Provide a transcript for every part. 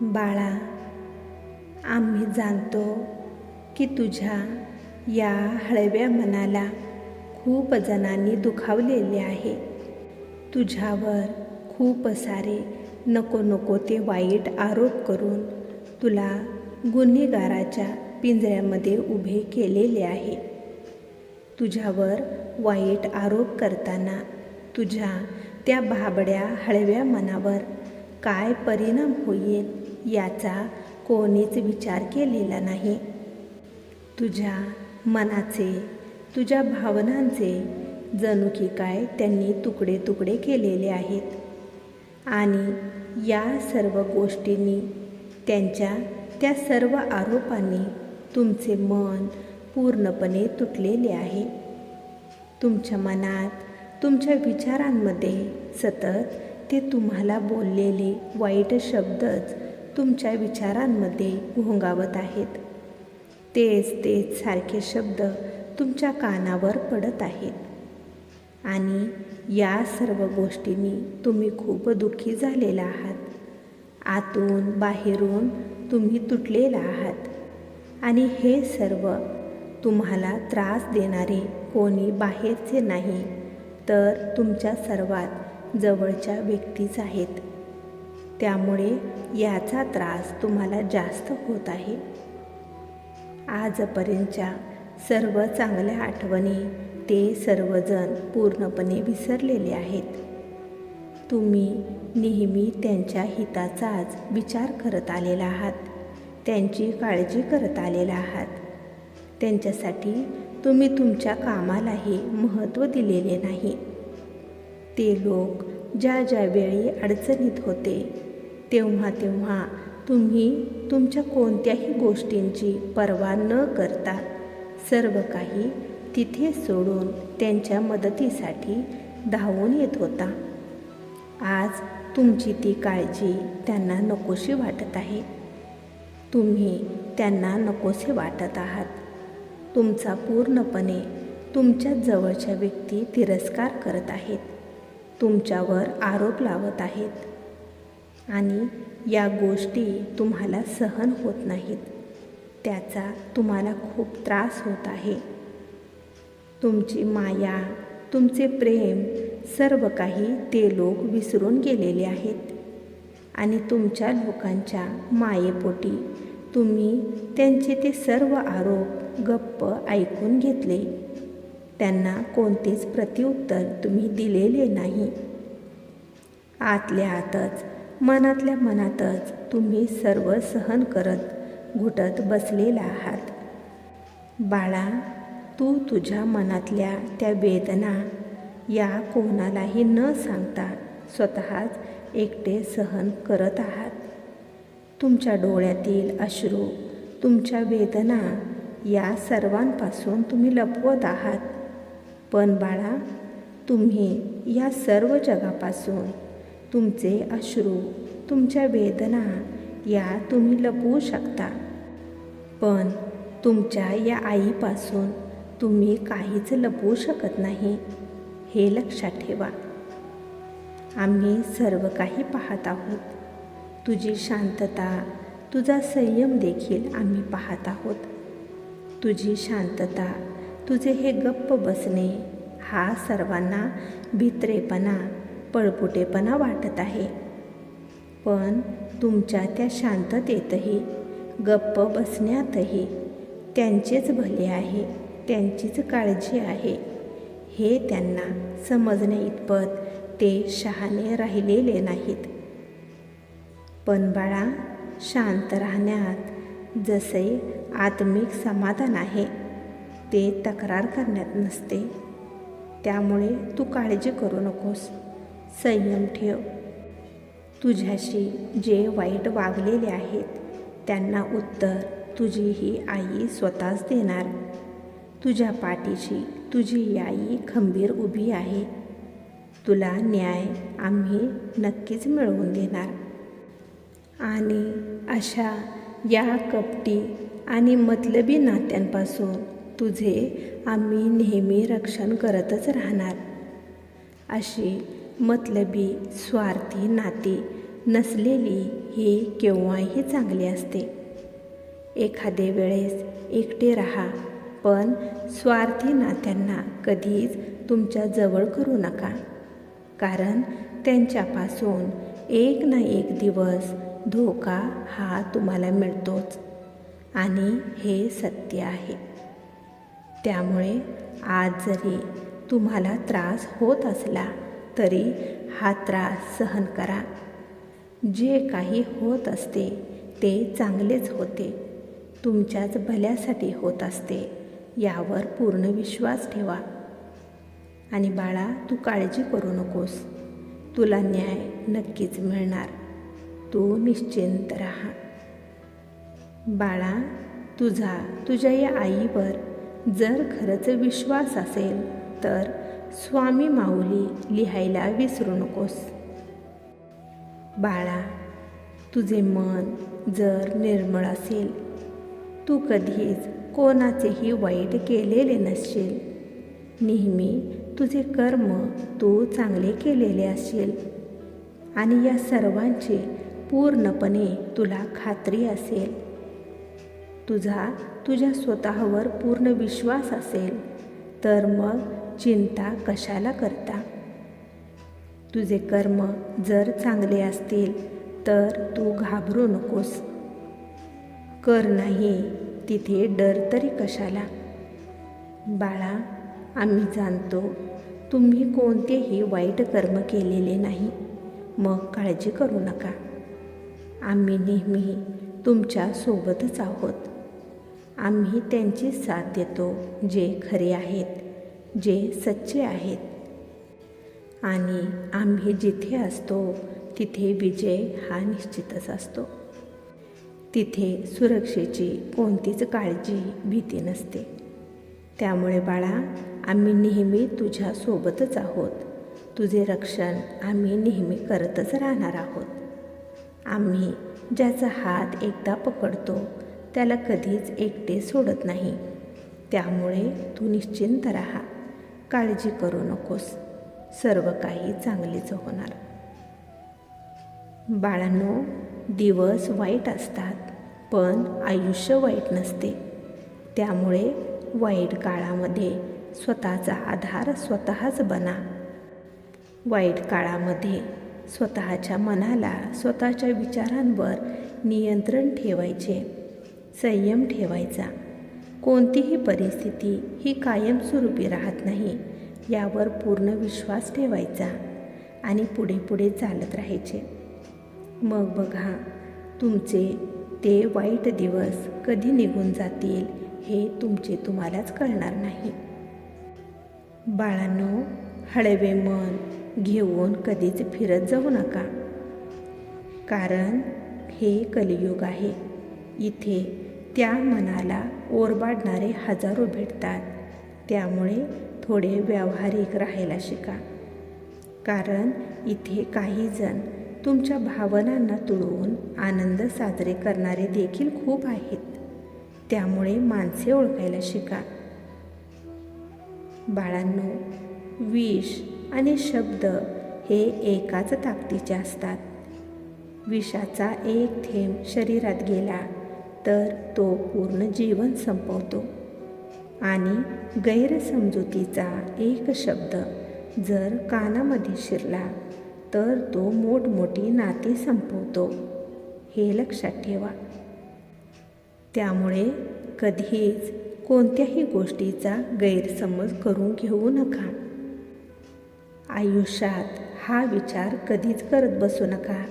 बाळा आम्ही जाणतो की तुझ्या या हळव्या मनाला खूप जणांनी दुखावलेले आहे. तुझ्यावर खूप सारे नको नको ते वाईट आरोप करून तुला गुन्हेगाराच्या पिंजऱ्यामध्ये उभे केलेले आहे. तुझ्यावर वाईट आरोप करताना तुझ्या त्या भाबड्या हळव्या मनावर काय परिणाम होईल? याचा कोणीच विचार केलेला नाही. तुझ्या मनाचे तुझ्या भावनांचे जणू की काय त्यांनी तुकडे तुकडे केलेले आहेत. आणि या सर्व गोष्टींनी त्यांच्या त्या सर्व आरोपांनी तुमचे मन पूर्णपणे तुटलेले आहे. तुमच्या मनात तुमच्या विचारांमध्ये सतत ते तुम्हाला बोललेले वाईट शब्दच तुमच्या विचारांमध्ये घोंगावत आहेत. तेच तेच सारखे शब्द तुमच्या कानावर पडत आहेत. आणि या सर्व गोष्टींनी तुम्ही खूप दुःखी झालेला आहात. आतून बाहेरून तुम्ही तुटलेला आहात. आणि हे सर्व तुम्हाला त्रास देणारे कोणी बाहेरचे नाही तर तुमच्या सर्वात जवळच्या व्यक्तीच आहेत. त्यामुळे याचा त्रास तुम्हाला जास्त होत आहे. आजपर्यंतच्या सर्व चांगल्या आठवणी ते सर्वजण पूर्णपणे विसरलेले आहेत. तुम्ही नेहमी त्यांच्या हिताचाच विचार करत आलेला आहात. त्यांची काळजी करत आलेला आहात. त्यांच्यासाठी तुम्ही तुमच्या कामालाही महत्त्व दिलेले नाही. ते लोक ज्या ज्या वेळी अडचणीत होते तेव्हा तेव्हा तुम्ही तुमच्या कोणत्याही गोष्टींची पर्वा न करता सर्व काही तिथे सोडून त्यांच्या मदतीसाठी धावून येत होता. आज तुमची ती काळजी त्यांना नकोशी वाटत आहे. तुम्ही त्यांना नकोसे वाटत आहात. तुमचा पूर्णपणे तुमच्या जवळच्या व्यक्ती तिरस्कार करत आहेत. तुमच्यावर आरोप लावत आहेत. आणि या गोष्टी तुम्हाला सहन होत नाहीत. त्याचा तुम्हाला खूप त्रास होत आहे. तुमची माया तुमचे प्रेम सर्व काही ते लोक विसरून गेलेले आहेत. आणि तुमच्या लोकांच्या मायेपोटी तुम्ही त्यांचे ते सर्व आरोप गप्प ऐकून घेतले. त्यांना कोणतेच प्रत्युत्तर तुम्ही दिलेले नाही. आतल्या आतच मनातल्या मनातच तुम्ही सर्व सहन करत घुटत बसलेला आहात. बाळा तू तुझ्या मनातल्या त्या वेदना या कोणालाही न सांगता स्वतःच एकटे सहन करत आहात. तुमच्या डोळ्यातील अश्रू तुमच्या वेदना या सर्वांपासून तुम्ही लपवत आहात. पण बाळा तुम्ही या सर्व जगापासून तुमचे अश्रू तुमच्या वेदना या तुम्ही लपवू शकता. पण तुमच्या या आईपासून तुम्ही काहीच लपवू शकत नाही हे लक्षात ठेवा. आम्ही सर्व काही पाहत आहोत. तुझी शांतता तुझा संयम देखील आम्ही पाहत आहोत. तुझी शांतता तुझे हे गप्प बसणे हा सर्वांना भित्रेपणा पळपुटेपणा वाटत आहे. पण तुमच्या त्या शांततेतही गप्प बसण्यातही त्यांचेच भले आहे त्यांचीच काळजी आहे. हे त्यांना समजण्या इतपत ते शहाणे राहिलेले नाहीत. पण बाळा शांत राहण्यात जसे आत्मिक समाधान आहे ते तक्रार करण्यात नसते. त्यामुळे तू काळजी करू नकोस. संयम ठेव. तुझ्याशी जे वाईट वागलेले आहेत त्यांना उत्तर तुझी ही आई स्वतःच देणार. तुझ्या पाठीशी तुझी ही आई खंबीर उभी आहे. तुला न्याय आम्ही नक्कीच मिळवून देणार. आणि अशा या कपटी आणि मतलबी नात्यांपासून तुझे आम्ही नेहमी रक्षण करतच राहणार. अशी मतलबी स्वार्थी नाती नसलेली ही केव्हाही चांगली असते. एखादे वेळेस एकटे राहा पण स्वार्थी नात्यांना कधीच तुमच्या जवळ करू नका. कारण त्यांच्यापासून एक ना एक दिवस धोका हा तुम्हाला मिळतोच. आणि हे सत्य आहे. त्यामुळे आज जरी तुम्हाला त्रास होत असला तरी हा त्रास सहन करा. जे काही होत असते ते चांगलेच होते. तुमच्याच भल्यासाठी होत असते यावर पूर्ण विश्वास ठेवा. आणि बाळा तू काळजी करू नकोस. तुला न्याय नक्कीच मिळणार. तू निश्चिंत राहा. बाळा तुझा तुझ्या या आईवर जर खरंच विश्वास असेल तर स्वामी माऊली लिहायला विसरू नकोस. बाळा तुझे मन जर निर्मळ असेल तू कधीच कोणाचेही वाईट केलेले नसशील. नेहमी तुझे कर्म तू चांगले केलेले असेल आणि या सर्वांची पूर्णपणे तुला खात्री असेल. तुझा तुझ्या स्वतःवर पूर्ण विश्वास असेल तर मग चिंता कशाला करता? तुझे कर्म जर चांगले असतील तर तू घाबरू नकोस. कर नाही तिथे डर तरी कशाला? बाळा आम्ही जाणतो तुम्ही कोणतेही वाईट कर्म केलेले नाही मग काळजी करू नका. आम्ही नेहमी तुमच्या सोबतच आहोत. आम्ही त्यांची साथ देतो जे खरे आहेत. जे सच्चे आहेत. आणि आम्ही जिथे असतो तिथे विजय हा निश्चितच असतो. तिथे सुरक्षेची कोणतीच काळजी भीती नसते. त्यामुळे बाळा आम्ही नेहमी तुझ्यासोबतच आहोत. तुझे रक्षण आम्ही नेहमी करतच राहणार आहोत. आम्ही ज्याचा हात एकदा पकडतो त्याला कधीच एकटे सोडत नाही. त्यामुळे तू निश्चिंत राहा. काळजी करू नकोस. सर्व काही चांगलेच होणार. बाळांनो दिवस वाईट असतात पण आयुष्य वाईट नसते. त्यामुळे वाईट काळामध्ये स्वतःचा आधार स्वतःच बना. वाईट काळामध्ये स्वतःच्या मनाला स्वतःच्या विचारांवर नियंत्रण ठेवायचे संयम ठेवायचा. कोणतीही परिस्थिती ही कायमस्वरूपी राहत नाही यावर पूर्ण विश्वास ठेवायचा आणि पुढे पुढे चालत राहायचे. मग बघा तुमचे ते वाईट दिवस कधी निघून जातील हे तुमचे तुम्हालाच कळणार नाही. बाळांनो हळवे मन घेऊन कधीच फिरत जाऊ नका. कारण हे कलियुग आहे. इथे त्या मनाला ओरबाडणारे हजारो भेटतात. त्यामुळे थोडे व्यावहारिक राहायला शिका. कारण इथे काही जण तुमच्या भावनांना तुडवून आनंद साजरे करणारे देखील खूप आहेत. त्यामुळे माणसे ओळखायला शिका. बाळांनो विष आणि शब्द हे एकाच ताकदीचे असतात. विषाचा एक थेंब शरीरात गेला तर तो पूर्ण जीवन संपवतो. आणि गैरसमजुतीचा एक शब्द जर कानामध्ये शिरला तर तो मोठमोठी नाती संपवतो. हे लक्षात ठेवा. त्यामुळे कधीच कोणत्याही गोष्टीचा गैरसमज करून घेऊ नका. आयुष्यात हा विचार कधीच करत बसू नका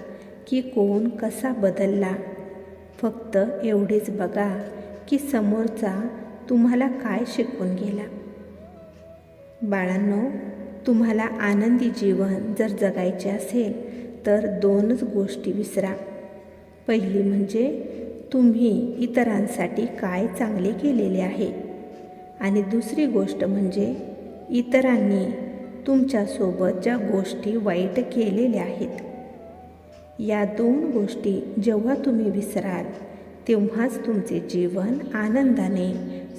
की कोण कसा बदलला. फक्त एवढेच बघा की समोरचा तुम्हाला काय शिकवून गेला. बाळांनो तुम्हाला आनंदी जीवन जर जगायचे असेल तर दोनच गोष्टी विसरा. पहिली म्हणजे तुम्ही इतरांसाठी काय चांगले केलेले आहे? आणि दुसरी गोष्ट म्हणजे इतरांनी तुमच्यासोबत ज्या गोष्टी वाईट केलेल्या आहेत या दोन गोष्टी जेव्हा तुम्ही विसराल तेव्हाच तुमचे जीवन आनंदाने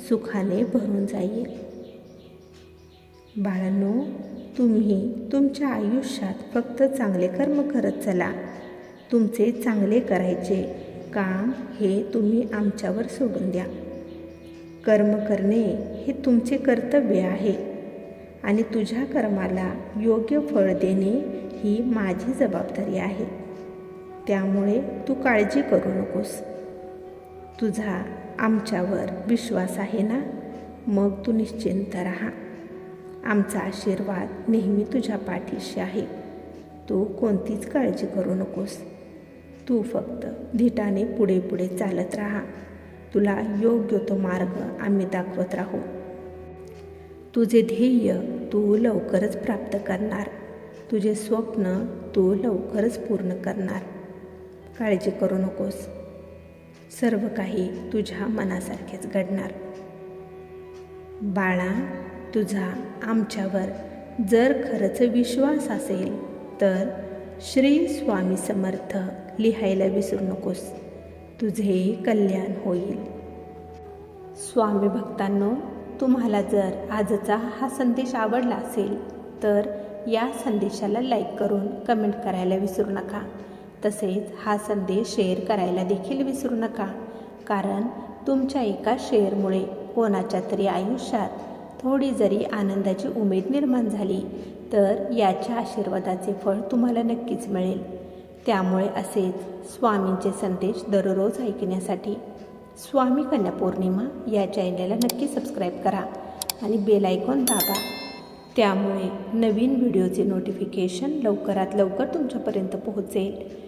सुखाने भरून जाईल. बाळांनो तुम्ही तुमच्या आयुष्यात फक्त चांगले कर्म करत चला. तुमचे चांगले करायचे काम हे तुम्ही आमच्यावर सोडून द्या. कर्म करणे हे तुमचे कर्तव्य आहे आणि तुझ्या कर्माला योग्य फळ देणे ही माझी जबाबदारी आहे. त्यामुळे तू काळजी करू नकोस. तुझा आमच्यावर विश्वास आहे ना? मग तू निश्चिंत राहा. आमचा आशीर्वाद नेहमी तुझ्या पाठीशी आहे. तू कोणतीच काळजी करू नकोस. तू फक्त धीटाने पुढे पुढे चालत राहा. तुला योग्य तो मार्ग आम्ही दाखवत राहू. तुझे ध्येय तू लवकरच प्राप्त करणार. तुझे स्वप्न तू लवकरच पूर्ण करणार. काळजी करू नकोस. सर्व काही तुझ्या मनासारखेच घडणार. बाळा तुझा आमच्यावर जर खरंच विश्वास असेल तर श्री स्वामी समर्थ लिहायला विसरू नकोस. तुझे कल्याण होईल. स्वामी भक्तांनो तुम्हाला जर आजचा हा संदेश आवडला असेल तर या संदेशाला लाईक करून कमेंट करायला विसरू नका. तसेच हा संदेश शेअर करायला देखील विसरू नका. कारण तुमच्या एका शेअरमुळे कोणाच्या तरी आयुष्यात थोडी जरी आनंदाची उमेद निर्माण झाली तर याच्या आशीर्वादाचे फळ तुम्हाला नक्कीच मिळेल. त्यामुळे असेच स्वामींचे संदेश दररोज ऐकण्यासाठी स्वामी कन्या पौर्णिमा या चॅनलला नक्की सबस्क्राईब करा आणि बेल आयकॉन दाबा. त्यामुळे नवीन व्हिडिओचे नोटिफिकेशन लवकरात लवकर तुमच्यापर्यंत पोहोचेल.